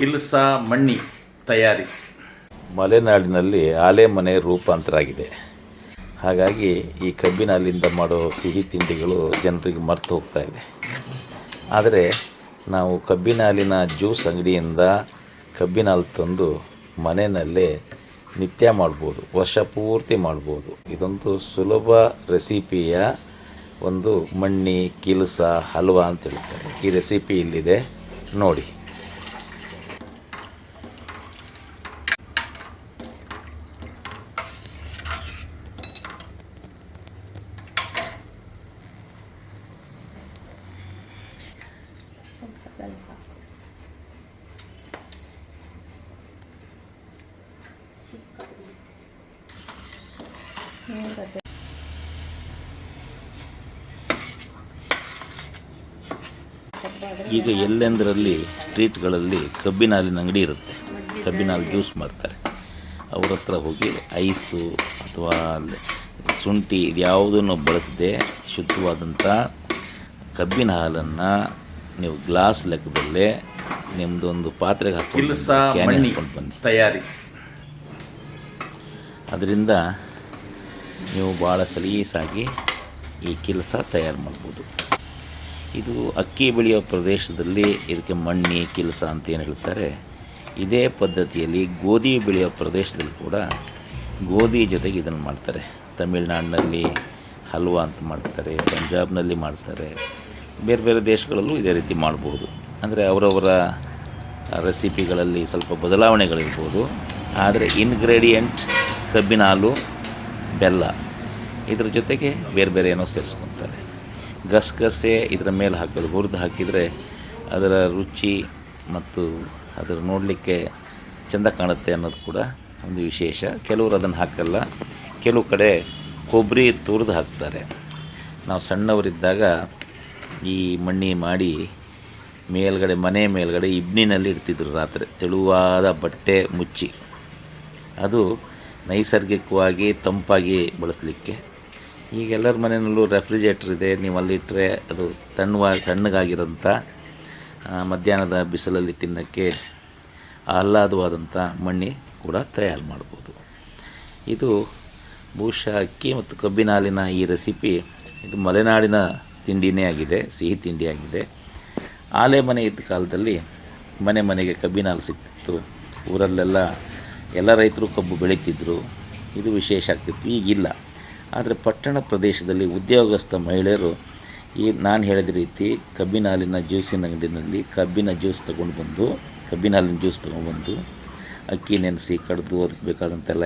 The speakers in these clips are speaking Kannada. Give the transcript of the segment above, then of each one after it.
ಕಿಲ್ಸ ಮಣ್ಣಿ ತಯಾರಿ. ಮಲೆನಾಡಿನಲ್ಲಿ ಆಲೆ ಮನೆ ರೂಪಾಂತರ ಆಗಿದೆ ಹಾಗಾಗಿ ಈ ಕಬ್ಬಿನ ಹಾಲಿಂದ ಮಾಡೋ ಸಿಹಿ ತಿಂಡಿಗಳು ಜನರಿಗೆ ಮರೆತು ಹೋಗ್ತಾ ಇದೆ. ಆದರೆ ನಾವು ಕಬ್ಬಿನ ಹಾಲಿನ ಜ್ಯೂಸ್ ಅಂಗಡಿಯಿಂದ ಕಬ್ಬಿನ ಹಾಲು ತಂದು ಮನೆಯಲ್ಲೇ ನಿತ್ಯ ಮಾಡ್ಬೋದು, ವರ್ಷ ಪೂರ್ತಿ ಮಾಡ್ಬೋದು. ಇದೊಂದು ಸುಲಭ ರೆಸಿಪಿಯ ಒಂದು ಮಣ್ಣಿ, ಕಿಲ್ಸ, ಹಲ್ವಾ ಅಂತ ಹೇಳ್ತಾರೆ. ಈ ರೆಸಿಪಿ ಇಲ್ಲಿದೆ. ನೋಡಿ. ಈಗ ಎಲ್ಲೆಂದರಲ್ಲಿ ಸ್ಟ್ರೀಟ್ಗಳಲ್ಲಿ ಕಬ್ಬಿನ ಹಾಲಿನ ಅಂಗಡಿ ಇರುತ್ತೆ. ಕಬ್ಬಿನ ಹಾಲು ಜ್ಯೂಸ್ ಮಾಡ್ತಾರೆ ಅವ್ರ ಹತ್ರ ಹೋಗಿ ಐಸು ಅಥವಾ ಶುಂಠಿ ಇದ್ಯಾವುದನ್ನು ಬಳಸದೆ ಶುದ್ಧವಾದಂಥ ಕಬ್ಬಿನ ಹಾಲನ್ನು ನೀವು ಗ್ಲಾಸ್ ಲೆಕ್ಕದಲ್ಲೇ ನಿಮ್ಮದೊಂದು ಪಾತ್ರೆಗೆ ಹಾಕಿ ಕಿಲ್ಸ ಮಣ್ಣಿ ಬನ್ನಿ ತಯಾರಿ. ಅದರಿಂದ ನೀವು ಭಾಳ ಸಲೀಸಾಗಿ ಈ ಕೆಲಸ ತಯಾರು ಮಾಡ್ಬೋದು. ಇದು ಅಕ್ಕಿ ಬೆಳೆಯೋ ಪ್ರದೇಶದಲ್ಲಿ ಇದಕ್ಕೆ ಮಣ್ಣಿ ಕೆಲಸ ಅಂತ ಏನು ಹೇಳ್ತಾರೆ ಇದೇ ಪದ್ಧತಿಯಲ್ಲಿ ಗೋಧಿ ಬೆಳೆಯೋ ಪ್ರದೇಶದಲ್ಲಿ ಕೂಡ ಗೋಧಿ ಜೊತೆಗೆ ಇದನ್ನು ಮಾಡ್ತಾರೆ. ತಮಿಳ್ನಾಡಿನಲ್ಲಿ ಹಲ್ವಾ ಅಂತ ಮಾಡ್ತಾರೆ ಪಂಜಾಬ್ನಲ್ಲಿ ಮಾಡ್ತಾರೆ ಬೇರೆ ಬೇರೆ ದೇಶಗಳಲ್ಲೂ ಇದೇ ರೀತಿ ಮಾಡ್ಬೋದು. ಅಂದರೆ ಅವರವರ ರೆಸಿಪಿಗಳಲ್ಲಿ ಸ್ವಲ್ಪ ಬದಲಾವಣೆಗಳಿರ್ಬೋದು. ಆದರೆ ಇನ್ಗ್ರೀಡಿಯೆಂಟ್ ಕಬ್ಬಿನ ಹಾಲು, ಬೆಲ್ಲ, ಇದ್ರ ಜೊತೆಗೆ ಬೇರೆ ಬೇರೆ ಏನೋ ಸೇರಿಸ್ಕೊತಾರೆ. ಗಸಗಸೆ ಇದರ ಮೇಲೆ ಹಾಕೋದು ಹುರಿದು ಹಾಕಿದರೆ ಅದರ ರುಚಿ ಮತ್ತು ಅದರ ನೋಡಲಿಕ್ಕೆ ಚೆಂದ ಕಾಣುತ್ತೆ ಅನ್ನೋದು ಕೂಡ ಒಂದು ವಿಶೇಷ. ಕೆಲವರು ಅದನ್ನು ಹಾಕಲ್ಲ. ಕೆಲವು ಕಡೆ ಕೊಬ್ಬರಿ ತುರಿದು ಹಾಕ್ತಾರೆ. ನಾವು ಸಣ್ಣವರಿದ್ದಾಗ ಈ ಮಣ್ಣಿ ಮಾಡಿ ಮೇಲ್ಗಡೆ, ಮನೆ ಮೇಲ್ಗಡೆ ಇಬ್ನಿನಲ್ಲಿ ಇಡ್ತಿದ್ರು ರಾತ್ರಿ. ತೆಳುವಾದ ಬಟ್ಟೆ ಮುಚ್ಚಿ. ಅದು ನೈಸರ್ಗಿಕವಾಗಿ, ತಂಪಾಗಿ ಬಳಸಲಿಕ್ಕೆ. ಈಗ ಎಲ್ಲರ ಮನೆಯಲ್ಲೂ ರೆಫ್ರಿಜರೇಟರ್ ಇದೆ. ನೀವು ಅಲ್ಲಿಟ್ಟರೆ ಅದು ತಣ್ಣವಾಗಿ ತಣ್ಣಗಾಗಿರೋಂಥ ಮಧ್ಯಾಹ್ನದ ಬಿಸಿಲಲ್ಲಿ ತಿನ್ನೋಕ್ಕೆ ಆಹ್ಲಾದವಾದಂಥ ಮಣ್ಣಿ ಕೂಡ ತಯಾರು ಮಾಡ್ಬೋದು. ಇದು ಬಹುಶಃ ಅಕ್ಕಿ ಮತ್ತು ಕಬ್ಬಿನ ಹಾಲಿನ ಈ ರೆಸಿಪಿ ಇದು ಮಲೆನಾಡಿನ ತಿಂಡಿನೇ ಆಗಿದೆ, ಸಿಹಿ ತಿಂಡಿಯಾಗಿದೆ ಆಲೆ ಮನೆ ಇದ್ದ ಕಾಲದಲ್ಲಿ ಮನೆ ಮನೆಗೆ ಕಬ್ಬಿನ ಹಾಲು ಸಿಗ್ತಿತ್ತು ಊರಲ್ಲೆಲ್ಲ ಎಲ್ಲ ರೈತರು ಕಬ್ಬು ಬೆಳೀತಿದ್ರು. ಇದು ವಿಶೇಷ ಆಗ್ತಿತ್ತು, ಈಗಿಲ್ಲ. ಆದರೆ ಪಟ್ಟಣ ಪ್ರದೇಶದಲ್ಲಿ ಉದ್ಯೋಗಸ್ಥ ಮಹಿಳೆಯರು ಈ ನಾನು ಹೇಳಿದ ರೀತಿ ಕಬ್ಬಿನ ಹಾಲಿನ ಜ್ಯೂಸಿನ ಅಂಗಡಿನಲ್ಲಿ ಕಬ್ಬಿನ ಜ್ಯೂಸ್ ತೊಗೊಂಡು ಬಂದು ಕಬ್ಬಿನ ಹಾಲಿನ ಜ್ಯೂಸ್ ತೊಗೊಂಡ್ಬಂದು ಅಕ್ಕಿ, ನೆನೆಸಿ, ಕಡ್ದು, ಅದಕ್ಕೆ ಬೇಕಾದಂತೆಲ್ಲ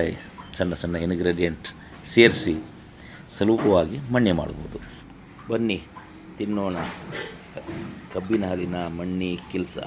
ಸಣ್ಣ ಸಣ್ಣ ಇನ್ಗ್ರೀಡಿಯೆಂಟ್ ಸೇರಿಸಿ ಸುಲಭವಾಗಿ ಮಣ್ಣೆ ಮಾಡ್ಬೋದು. ಬನ್ನಿ ತಿನ್ನೋಣ. ಕಬ್ಬಿನ ಹಾಲಿನ ಮಣ್ಣಿ ಕಿಲ್ಸ.